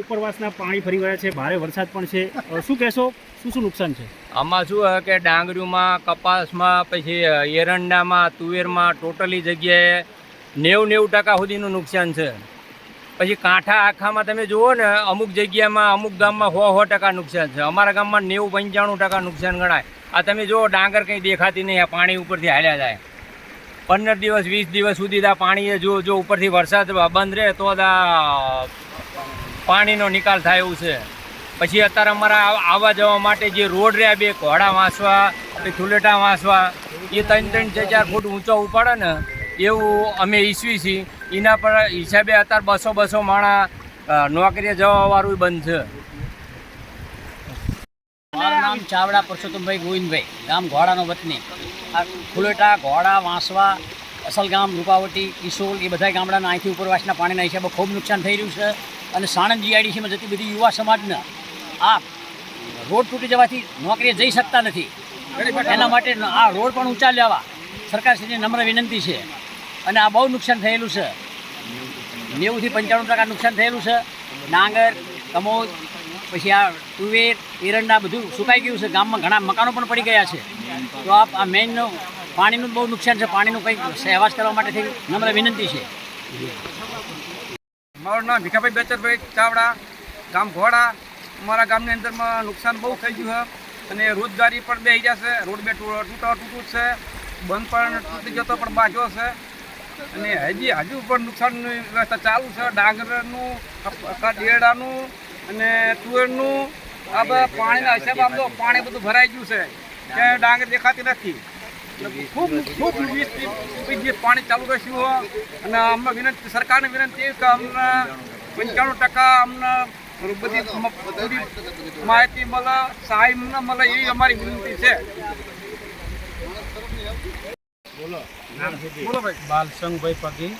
ઉપરવાસના પાણી ફરી વળ્યા છે, ભારે વરસાદ પણ છે. શું કહેશો? શું શું નુકસાન છે? આમાં શું કે ડાંગરીમાં કપાસમાં, પછી એરંડામાં, તુવેરમાં ટોટલી જગ્યાએ નેવું નેવું ટકા સુધીનું નુકસાન છે. પછી કાંઠા આખામાં તમે જુઓ ને, અમુક જગ્યામાં, અમુક ગામમાં સો સો ટકા નુકસાન છે. અમારા ગામમાં નેવું પંચાણું ટકા નુકસાન ગણાય. આ તમે જુઓ, ડાંગર કંઈ દેખાતી નહીં, આ પાણી ઉપરથી હાલ્યા જાય. પંદર દિવસ, વીસ દિવસ સુધી આ પાણી જો જો ઉપરથી વરસાદ બંધ રહે તો આ પાણીનો નિકાલ થાય એવું છે. પછી અત્યારે અમારા આવવા જવા માટે જે રોડ રહ્યા બે, ઘોડા વાંસવા થુલેટા વાંસવા, એ ત્રણ ત્રણ ચાર ચાર ફૂટ ઊંચો ઉપાડે ને, એવું અમે ઈસવી છીએ. એના પર હિસાબે અત્યારે બસો બસો માણા નોકરીએ જવાવાળું બંધ છે. મારું નામ ચાવડા પરસોત્તમભાઈ ગોવિંદભાઈ. ગામ ઘોડાનો વતની. આ ફુલેટા ઘોડા, વાંસવા, અસલગામ, રૂપાવટી, ઈસોલ, એ બધા ગામડાના અહીંથી ઉપરવાસના પાણીના હિસાબે ખૂબ નુકસાન થઈ રહ્યું છે. અને સાણંદ જીઆઈડીસીમાં જતી બધી યુવા સમાજને. આ રોડ તૂટી જવાથી નોકરીએ જઈ શકતા નથી. એના માટે આ રોડ પણ ઊંચા લેવા. સરકારશ્રીને નમ્ર વિનંતી છે. અને આ બહુ નુકસાન થયેલું છે. નેવુંથી પંચાણું ટકા નુકસાન થયેલું છે. ડાંગર, કમોદ, પછી આ તુવેર, એરંડા બધું સુકાઈ ગયું છે. ગામમાં ઘણા મકાનો પણ પડી ગયા છે. તો આ આ મેઇનનું પાણીનું બહુ નુકસાન છે. પાણીનું કંઈક સહેવાસ કરવા માટે થઈ નમ્ર વિનંતી છે. મારું નામ ભીખાભાઈ બેચરભાઈ ચાવડા, ગામ ઘોડા. અમારા ગામની અંદરમાં નુકસાન બહુ થઈ ગયું છે અને રોજગારી પણ બે જશે રોડ બે તૂટવા તૂટો છે, બંધ પણ તૂટી જતો પણ બાજો છે. અને હજી, હજુ પણ નુકસાનની વ્યવસ્થા ચાલુ છે, ડાંગરનું ડેડાનું અને તુવેરનું. આ બધા પાણીના હિસાબે આમ તો પાણી બધું ભરાઈ ગયું છે. ક્યાંય ડાંગર દેખાતી નથી. ખૂબ ખૂબ વીસ દિવસ પાણી ચાલુ રહેશું હો. અને અમને વિનંતી સરકારને વિનંતી છે કે અમને પંચાણું ટકા અમને બધી પૂરી માહિતી મળે સહાય ન મળે એવી અમારી વિનંતી છે. બોલો. ભાઈ. બાલસંગભાઈ પગી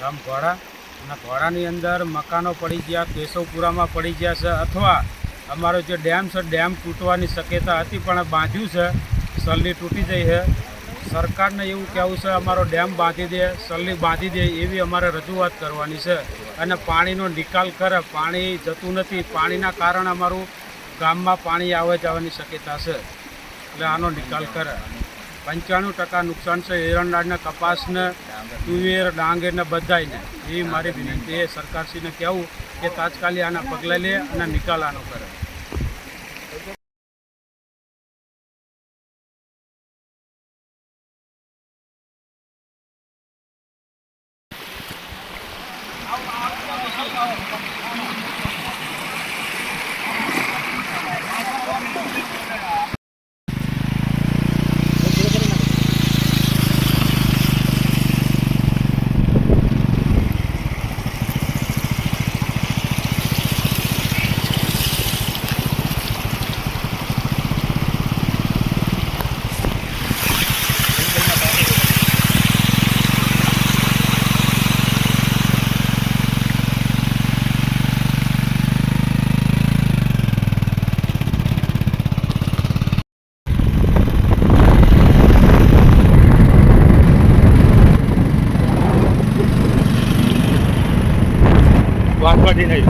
ગામ ઘોડા અને ઘોડાની અંદર મકાનો પડી ગયા કેશવપુરામાં પડી ગયા છે અથવા અમારો જે ડેમ છે ડેમ તૂટવાની શક્યતા હતી પણ બાંધ્યું છે. સલ્લી તૂટી જઈ છે. સરકારને એવું કહેવું છે, અમારો ડેમ બાંધી દે, સલ્લી બાંધી દે એવી અમારે રજૂઆત કરવાની છે. અને પાણીનો નિકાલ કરે, પાણી જતું નથી. પાણીના કારણે અમારું ગામમાં પાણી આવે જવાની શક્યતા છે. એટલે આનો નિકાલ કરે. પંચાણું ટકા નુકસાન છે એરંડાળને કપાસને, તુવેર, ડાંગરને બધાઈને એ મારી વિનંતી એ સરકારશ્રીને કહેવું કે તાત્કાલિક આના પગલાં લે અને નિકાલ આનો કરે. વાંધવાડી નહીં.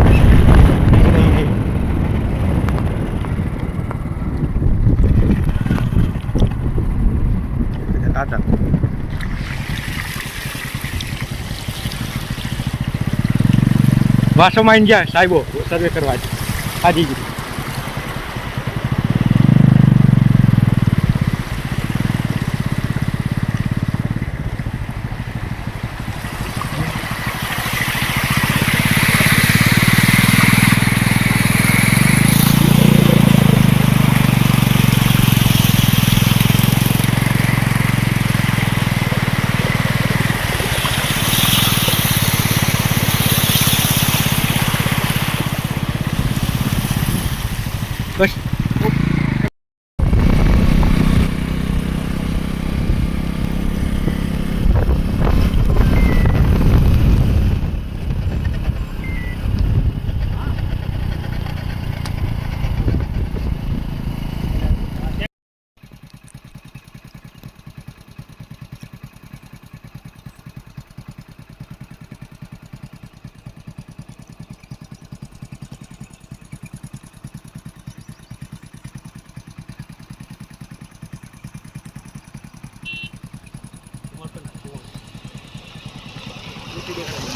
વાસોમાં આવીને જાય સાહેબો સર્વે કરવા. હાજી નથી દેખાતી